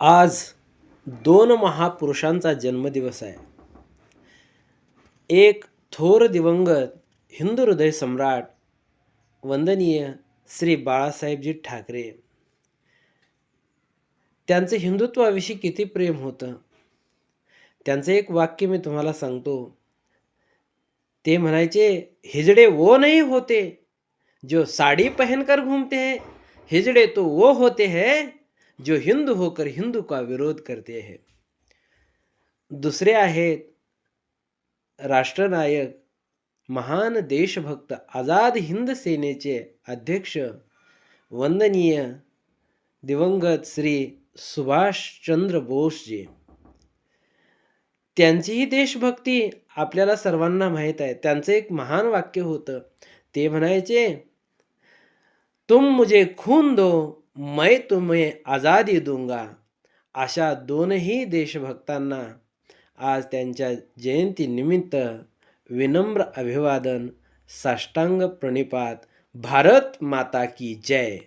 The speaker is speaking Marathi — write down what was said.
आज दोन महापुरुषांचा जन्मदिवस आहे. एक थोर दिवंगत हिंदू हृदय सम्राट वंदनीय श्री बाळासाहेबजी ठाकरे. त्यांचं हिंदुत्वाविषयी किती प्रेम होतं? त्यांचं एक वाक्य मी तुम्हाला सांगतो. ते म्हणायचे हिजडे वो नाही होते. जो साड़ी पहनकर घूमते हैं हिजड़े तो वो होते हैं. जो हिंदू होकर हिंदू का विरोध करते हैं। दुसरे आहेत राष्ट्रनायक महान देशभक्त आझाद हिंद सेनेचे अध्यक्ष वंदनीय दिवंगत श्री सुभाषचंद्र बोसजी। त्यांचीही देशभक्ती आपल्याला सर्वांना माहीत आहे. त्यांचं एक महान वाक्य होतं. ते म्हणायचे तुम मुझे खून दो मैं तुम्हें आझादी दूंगा अशा दोनही देशभक्तांना आज त्यांच्या जयंतीनिमित्त विनम्र अभिवादन साष्टांग प्रणिपात भारत माता की जय.